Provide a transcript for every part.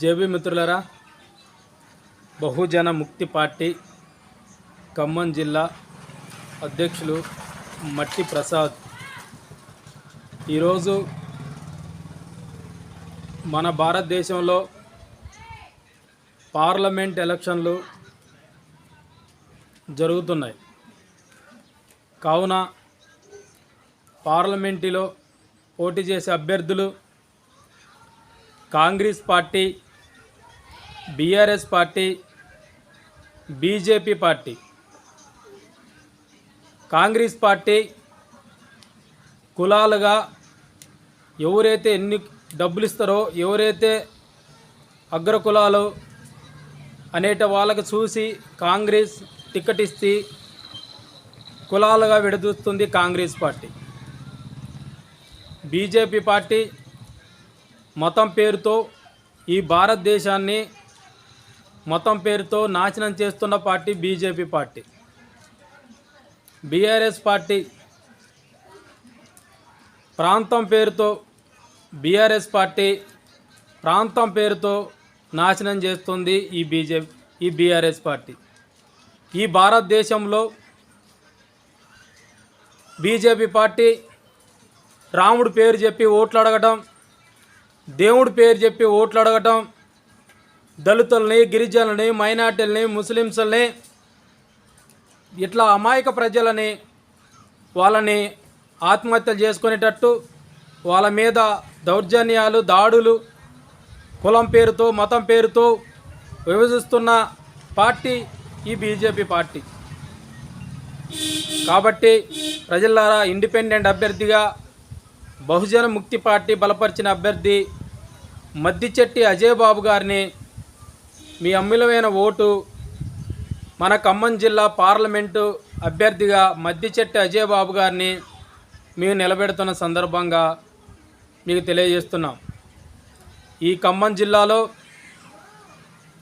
JB మిత్రులరా బహుజన ముక్తి party Khammam జిల్లా అధ్యక్షులు మట్టి ప్రసాద్. ఈరోజు మన భారతదేశంలో పార్లమెంట్ ఎలక్షన్లు జరుగుతున్నాయి. కావున పార్లమెంటులో పోటీ చేసే అభ్యర్థులు Congress party BRS party BJP party Congress party కులాలుగా ఎవరైతే ఎన్ని డబ్బులు ఇస్తారో ఎవరైతే అగ్ర కులాలు అనేట వాళ్ళకు చూసి కాంగ్రెస్ టికెట్ ఇస్తే కులాలుగా విడదూస్తుంది కాంగ్రెస్ పార్టీ. బీజేపీ పార్టీ మతం పేరుతో ఈ భారతదేశాన్ని మతం పేరుతో నాశనం చేస్తున్న party BJP party. BRS party ప్రాంతం పేరుతో బీఆర్ఎస్ పార్టీ ప్రాంతం పేరుతో నాశనం చేస్తుంది ఈ బీజేపీ ఈ బీఆర్ఎస్ పార్టీ. ఈ భారతదేశంలో బీజేపీ పార్టీ రాముడు పేరు చెప్పి ఓట్లు అడగటం దేవుడి పేరు చెప్పి ఓట్లు అడగటం దళితుల్ని గిరిజనుల్ని మైనార్టీలని ముస్లిమ్స్ని ఇట్లా అమాయక ప్రజలని వాళ్ళని ఆత్మహత్యలు చేసుకునేటట్టు వాళ్ళ మీద దౌర్జన్యాలు దాడులు కులం పేరుతో మతం పేరుతో విభజిస్తున్న పార్టీ ఈ బీజేపీ పార్టీ. కాబట్టి ప్రజలారా ఇండిపెండెంట్ అభ్యర్థిగా బహుజన ముక్తి పార్టీ బలపరిచిన అభ్యర్థి మద్దిచెట్టి అజయ్ బాబు గారిని మీ అమ్ములమైన ఓటు మన ఖమ్మం జిల్లా పార్లమెంటు అభ్యర్థిగా మద్దిచెట్టి అజయ్ బాబు గారిని మేము నిలబెడుతున్న సందర్భంగా మీకు తెలియజేస్తున్నాం. ఈ ఖమ్మం జిల్లాలో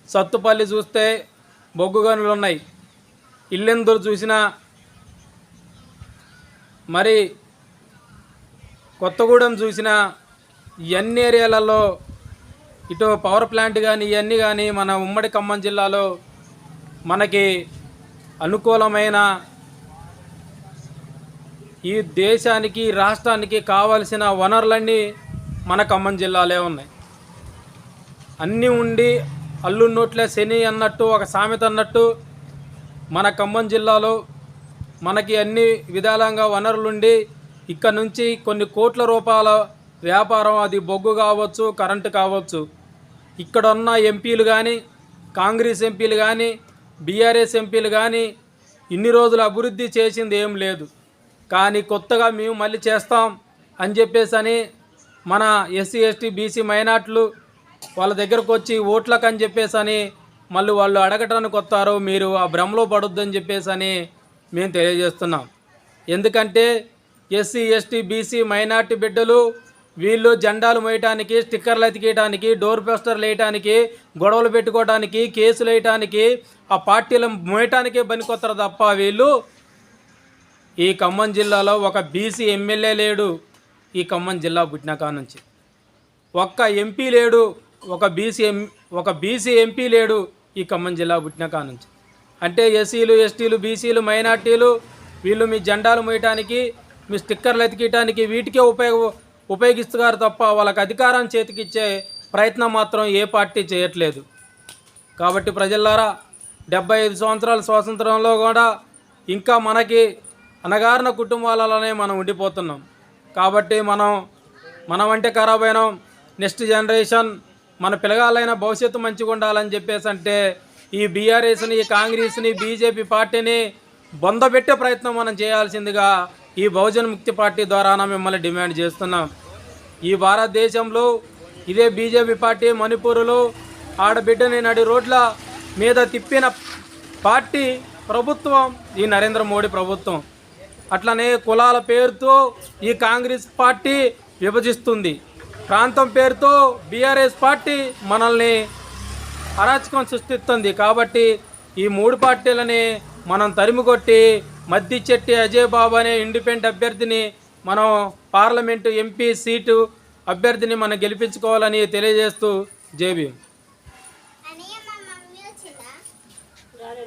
సత్తుపల్లి చూస్తే బొగ్గు గనులు ఉన్నాయి. ఇల్లెందూరు చూసినా మరి కొత్తగూడెం చూసిన ఎన్ని ఏరియాలలో ఇటు పవర్ ప్లాంట్ కానీ ఇవన్నీ కానీ మన ఉమ్మడి ఖమ్మం జిల్లాలో మనకి అనుకూలమైన ఈ దేశానికి రాష్ట్రానికి కావలసిన వనరులన్నీ మన ఖమ్మం జిల్లాలే ఉన్నాయి. అన్నీ ఉండి అల్లు నోట్లే శని అన్నట్టు ఒక సామెత అన్నట్టు మన ఖమ్మం జిల్లాలో మనకి అన్ని విధాలంగా వనరులుండి ఇక్కడ నుంచి కొన్ని కోట్ల రూపాయల వ్యాపారం అది బొగ్గు కావచ్చు కరెంటు కావచ్చు. ఇక్కడ ఉన్న ఎంపీలు కానీ కాంగ్రెస్ ఎంపీలు కానీ బీఆర్ఎస్ ఎంపీలు కానీ ఇన్ని రోజులు అభివృద్ధి చేసింది ఏం లేదు. కానీ కొత్తగా మేము మళ్ళీ చేస్తాం అని చెప్పేసి అని మన ఎస్సీ ఎస్టీ బీసీ మైనార్టీలు వాళ్ళ దగ్గరకు వచ్చి ఓట్లకు అని చెప్పేసి అని మళ్ళీ వాళ్ళు అడగటానికి వస్తారు మీరు ఆ భ్రమలో పడొద్దని చెప్పేసి అని మేము తెలియజేస్తున్నాం. ఎందుకంటే ఎస్సీ ఎస్టీ బీసీ మైనార్టీ బిడ్డలు వీళ్ళు జెండాలు మోయటానికి స్టిక్కర్లు అతికేయడానికి డోర్ పోస్టర్లు వేయటానికి గొడవలు పెట్టుకోవడానికి కేసులు వేయటానికి ఆ పార్టీలు మోయటానికే పనికొస్తారు తప్ప వీళ్ళు ఈ ఖమ్మం జిల్లాలో ఒక బీసీ ఎమ్మెల్యే లేడు ఈ ఖమ్మం జిల్లా పుట్టినకా నుంచి. ఒక్క ఎంపీ లేడు ఒక బీసీ ఎం ఒక బీసీ ఎంపీ లేడు ఈ ఖమ్మం జిల్లా పుట్టినకా నుంచి. అంటే ఎస్సీలు ఎస్టీలు బీసీలు మైనార్టీలు వీళ్ళు మీ జెండాలు మోయటానికి మీ స్టిక్కర్లు ఎతికియటానికి వీటికే ఉపయోగ ఉపయోగిస్తున్నారు తప్ప వాళ్ళకి అధికారం చేతికిచ్చే ప్రయత్నం మాత్రం ఏ పార్టీ చేయట్లేదు. కాబట్టి ప్రజల్లారా డెబ్బై ఐదు సంవత్సరాల స్వాతంత్రంలో కూడా ఇంకా మనకి అనగారిన కుటుంబాలలోనే మనం ఉండిపోతున్నాం. కాబట్టి మనం మనం అంటే ఖరాబ్ అయినాం. నెక్స్ట్ జనరేషన్ మన పిల్లగాలైన భవిష్యత్తు మంచిగా ఉండాలని చెప్పేసి అంటే ఈ బీఆర్ఎస్ని ఈ కాంగ్రెస్ని బీజేపీ పార్టీని బొందబెట్టే ప్రయత్నం మనం చేయాల్సిందిగా ఈ బహుజన ముక్తి పార్టీ ద్వారాన మిమ్మల్ని డిమాండ్ చేస్తున్నాం. ఈ భారతదేశంలో ఇదే బీజేపీ పార్టీ మణిపూర్లో ఆడబిడ్డని నడి రోడ్ల మీద తిప్పిన పార్టీ ప్రభుత్వం ఈ నరేంద్ర మోడీ ప్రభుత్వం. అట్లనే కులాల పేరుతో ఈ కాంగ్రెస్ పార్టీ విభజిస్తుంది. ప్రాంతం పేరుతో బీఆర్ఎస్ పార్టీ మనల్ని అరాచకం సృష్టిస్తుంది. కాబట్టి ఈ మూడు పార్టీలని మనం తరిమికొట్టి మద్ది చెట్టి అజయ్ బాబు అనే ఇండిపెండెంట్ అభ్యర్థిని మనం పార్లమెంటు ఎంపీ సీటు అభ్యర్థిని మనం గెలిపించుకోవాలని తెలియజేస్తూ జేబీ